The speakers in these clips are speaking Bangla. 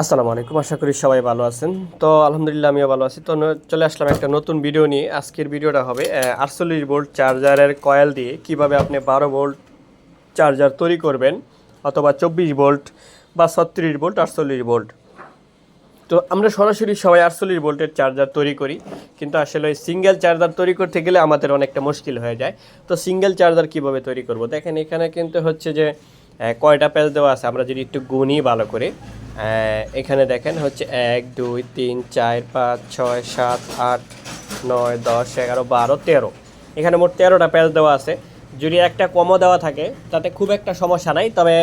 আসসালামু আলাইকুম, আশা করি সবাই ভালো আছেন। তো আলহামদুলিল্লাহ আমিও ভালো আছি। তো চলে আসলাম একটা নতুন ভিডিও নিয়ে। আজকের ভিডিওটা হবে আটচল্লিশ ভোল্ট চার্জারের কয়েল দিয়ে কীভাবে আপনি বারো ভোল্ট চার্জার তৈরি করবেন, অথবা চব্বিশ ভোল্ট বা ছত্রিশ ভোল্ট আটচল্লিশ ভোল্ট তো আমরা সরাসরি সবাই আটচল্লিশ ভোল্টের চার্জার তৈরি করি, কিন্তু আসলে ওই সিঙ্গেল চার্জার তৈরি করতে গেলে আমাদের অনেকটা মুশকিল হয়ে যায়। তো সিঙ্গেল চার্জার কীভাবে তৈরি করব? দেখেন এখানে কিন্তু হচ্ছে যে কয়টা প্যাচ দেওয়া আছে, আমরা যদি একটু গুনি ভালো করে। এখানে দেখেন হচ্ছে এক, দুই, তিন, চার, পাঁচ, ছয়, সাত, আট, নয়, দশ, এগারো, বারো, তেরো। এখানে মোট তেরোটা প্যাচ দেওয়া আছে। যদি একটা কমও দেওয়া থাকে, তাতে খুব একটা সমস্যা নাই, তবে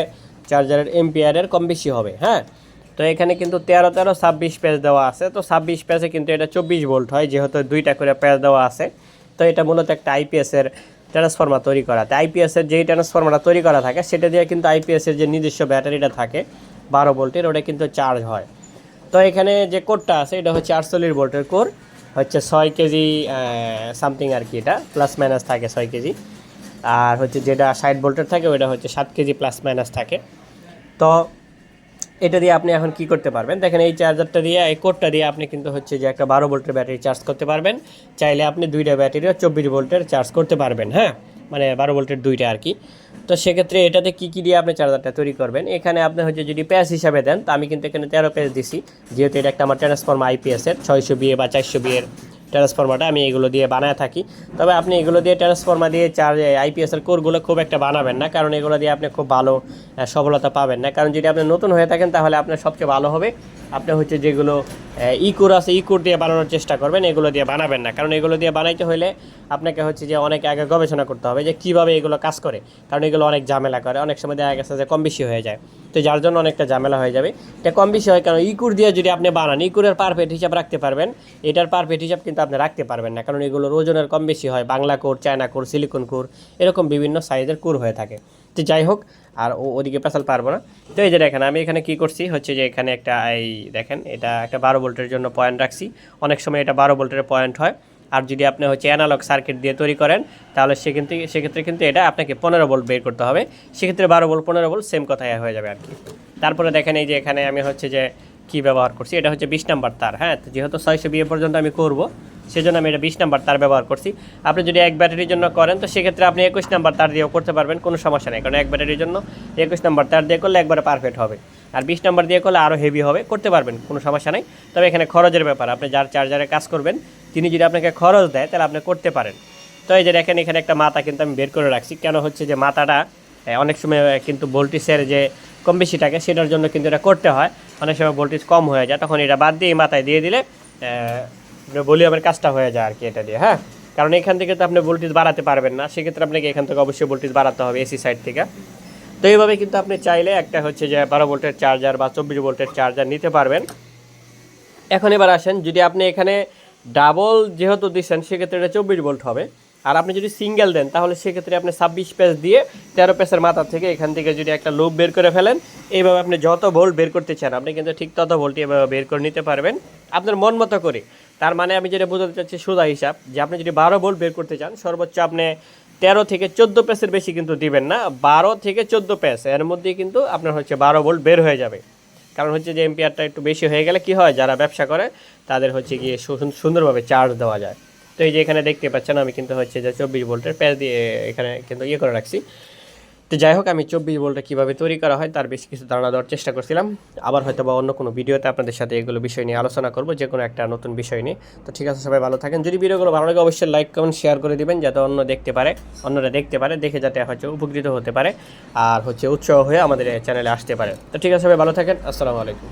চার্জারের এমপিআরের কম বেশি হবে হ্যাঁ? তো এখানে কিন্তু তেরো তেরো, ছাব্বিশ পেজ দেওয়া আছে। তো ছাব্বিশ পেজে কিন্তু এটা চব্বিশ ভোল্ট হয়, যেহেতু দুইটা করে পেজ দেওয়া আছে। তো এটা মূলত একটা আইপিএসের ট্রান্সফর্মার তৈরি করা। তো আইপিএসের যেই ট্রান্সফর্মারটা তৈরি করা থাকে, সেটা দিয়ে কিন্তু আইপিএসের যে নিজস্ব ব্যাটারিটা থাকে বারো ভোল্টের, ওটা কিন্তু চার্জ হয়। তো এখানে যে কোডটা আছে, এটা হচ্ছে আটচল্লিশ ভোল্টের কোর হচ্ছে ছয় কেজি সামথিং আর কি এটা প্লাস মাইনাস থাকে ছয় কেজি। আর হচ্ছে যেটা ষাট ভোল্টের থাকে ওটা হচ্ছে সাত কেজি প্লাস মাইনাস থাকে। তো এটা দিয়ে আপনি এখন কি করতে পারবেন? দেখেন এই চার্জারটা দিয়ে, এই কোডটা দিয়ে আপনি কিন্তু হচ্ছে যে একটা বারো ভোল্টের ব্যাটারি চার্জ করতে পারবেন। চাইলে আপনি দুইটা ব্যাটারিও চব্বিশ ভোল্টের চার্জ করতে পারবেন হ্যাঁ? মানে বারো ভোল্টের দুইটা আর কি। তো সেক্ষেত্রে এটাতে কী কী দিয়ে আপনি চার্জারটা তৈরি করবেন? এখানে আপনি হচ্ছে যদি প্যাচ হিসাবে দেন, তো আমি কিন্তু এখানে তেরো প্যাচ দিছি। যেহেতু এটা একটা আমার ট্রান্সফর্ম আইপিএসের ছয়শো বিয়ে বা চারশো বিয়ের ট্রান্সফর্মারটা আমি এগুলো দিয়ে বানায় থাকি। তবে আপনি এগুলো দিয়ে ট্রান্সফর্মার দিয়ে চার্জ আইপিএসের কোরগুলো খুব একটা বানাবেন না, কারণ এগুলো দিয়ে আপনি খুব ভালো সফলতা পাবেন না। কারণ যদি আপনি নতুন হয়ে থাকেন, তাহলে আপনার সবচেয়ে ভালো হবে আপনি হচ্ছে যেগুলো ইকুর আছে, ইকুর দিয়ে বানানোর চেষ্টা করবেন, এগুলো দিয়ে বানাবেন না। কারণ এগুলো দিয়ে বানাইতে হলে আপনাকে হচ্ছে যে অনেক আগে গবেষণা করতে হবে যে কীভাবে এগুলো কাজ করে, কারণ এগুলো অনেক ঝামেলা করে। অনেক সময় দেখা গেছে যে কম বেশি হয়ে যায়। তো যার জন্য অনেকটা ঝামেলা হয়ে যাবে। এটা কম বেশি হয়, কারণ ইকুর দিয়ে যদি আপনি বানান, ইকুরের পারফেক্ট হিসাব রাখতে পারবেন। এটার পারফেক্ট হিসাব কিন্তু আপনি রাখতে পারবেন না। কারণ এগুলোর ওজনের কম বেশি হয়। Bangla core, China core, silicon core, এরকম বিভিন্ন সাইজের কোর হয়ে থাকে। তো যাই হোক, আর ওদিকে পেশাল পারব না। তো এই যে দেখেন, আমি এখানে কি করছি? হচ্ছে যে এখানে একটা, এই দেখেন, এটা একটা বারো ভোল্টের জন্য পয়েন্ট রাখছি। অনেক সময় এটা বারো ভোল্টের পয়েন্ট হয়। আর যদি আপনি হচ্ছে অ্যানালগ সার্কিট দিয়ে তৈরি করেন, তাহলে সেক্ষেত্রে সেক্ষেত্রে কিন্তু এটা আপনাকে পনেরো ভোল্ট বের করতে হবে। সেক্ষেত্রে বারো ভোল্ট, পনেরো ভোল্ট সেম কথাই হয়ে যাবে আর কি। তারপরে দেখেন এই যে এখানে আমি হচ্ছে যে কি ব্যবহার করছি? এটা হচ্ছে বিশ নাম্বার তার হ্যাঁ? যেহেতু ছয়শো বিয়ে পর্যন্ত আমি করব সেজন্য আমি এটা বিশ নাম্বার তার ব্যবহার করছি। আপনি যদি এক ব্যাটারির জন্য করেন, তো সেক্ষেত্রে আপনি একুশ নাম্বার তার দিয়েও করতে পারবেন, কোনো সমস্যা নেই। কারণ এক ব্যাটারির জন্য একুশ নাম্বার তার দিয়ে করলে একবারে পারফেক্ট হবে। আর বিশ নাম্বার দিয়ে করলে আরও হেভি হবে, করতে পারবেন, কোনো সমস্যা নেই। তবে এখানে খরচের ব্যাপার, আপনি যার চার্জারে কাজ করবেন, তিনি যদি আপনাকে খরচ দেয়, তাহলে আপনি করতে পারেন। তো এই যে দেখেন, এখানে একটা মাথা কিন্তু আমি বের করে রাখছি। কেন হচ্ছে যে মাথাটা অনেক সময় কিন্তু ভোল্টেজের যে কম বেশি থাকে, সেটার জন্য কিন্তু এটা করতে হয়। অনেক সময় ভোল্টেজ কম হয়ে যায়, তখন এটা বাদ দিয়ে মাথায় দিয়ে দিলে ভলিউমের কাজটা হয়ে যায় আর কি এটা দিয়ে হ্যাঁ? কারণ এখান থেকে তো আপনি ভোল্টেজ বাড়াতে পারবেন না, সেক্ষেত্রে আপনাকে এখান থেকে অবশ্যই ভোল্টেজ বাড়াতে হবে এসি সাইড থেকে। তো এইভাবে কিন্তু আপনি চাইলে একটা হচ্ছে যে বারো ভোল্টের চার্জার বা চব্বিশ ভোল্টের চার্জার নিতে পারবেন। এখন এবার আসেন, যদি আপনি এখানে ডাবল যেহেতু দিচ্ছেন সেক্ষেত্রে এটা চব্বিশ ভোল্ট হবে। আর আপনি যদি সিঙ্গেল দেন, তাহলে সেক্ষেত্রে আপনি ছাব্বিশ পেজ দিয়ে তেরো পেসের মাথা থেকে এখান থেকে যদি একটা লুপ বের করে ফেলেন, এইভাবে আপনি যত ভোল্ট বের করতে চান, আপনি কিন্তু ঠিক তত ভোল্টই এভাবে বের করে নিতে পারবেন। আপনার মন মতো করে। তার মানে আমি যেটা বোঝাতে চাচ্ছি সোজা হিসাব, যে আপনি যদি বারো ভোল্ট বের করতে চান, সর্বোচ্চ আপনি তেরো থেকে চোদ্দ পেসের বেশি কিন্তু দিবেন না। বারো থেকে চোদ্দ পেস এর মধ্যেই কিন্তু আপনার হচ্ছে বারো ভোল্ট বের হয়ে যাবে। কারণ হচ্ছে যে এমপিআরটা একটু বেশি হয়ে গেলে কি হয়, যারা ব্যবসা করে, তাদের হচ্ছে গিয়ে সুন্দরভাবে চার্জ দেওয়া যায়। তো এই যে এখানে দেখতে পাচ্ছেন, আমি কিন্তু হচ্ছে যে চব্বিশ ভোল্টের প্যাচ দিয়ে এখানে কিন্তু ইয়ে করে রাখছি। তো যাই হোক, আমি চব্বিশ বোল্টটা কীভাবে তৈরি করা হয় তার বেশ কিছু ধারণা দেওয়ার চেষ্টা করছিলাম। আবার হয়তো বা অন্য কোনো ভিডিওতে আপনাদের সাথে এগুলো বিষয় নিয়ে আলোচনা করব যে কোনো একটা নতুন বিষয় নিয়ে। তো ঠিক আছে, সবাই ভালো থাকেন। যদি ভিডিওগুলো ভালো লাগে, অবশ্যই লাইক কমেন্ট শেয়ার করে দেবেন, যাতে অন্য দেখতে পারে, অন্যরা দেখতে পারে, দেখে যাতে হচ্ছে উপকৃত হতে পারে, আর হচ্ছে উৎসাহ হয়ে আমাদের চ্যানেলে আসতে পারে। তো ঠিক আছে, সবাই ভালো থাকেন। আসসালামু আলাইকুম।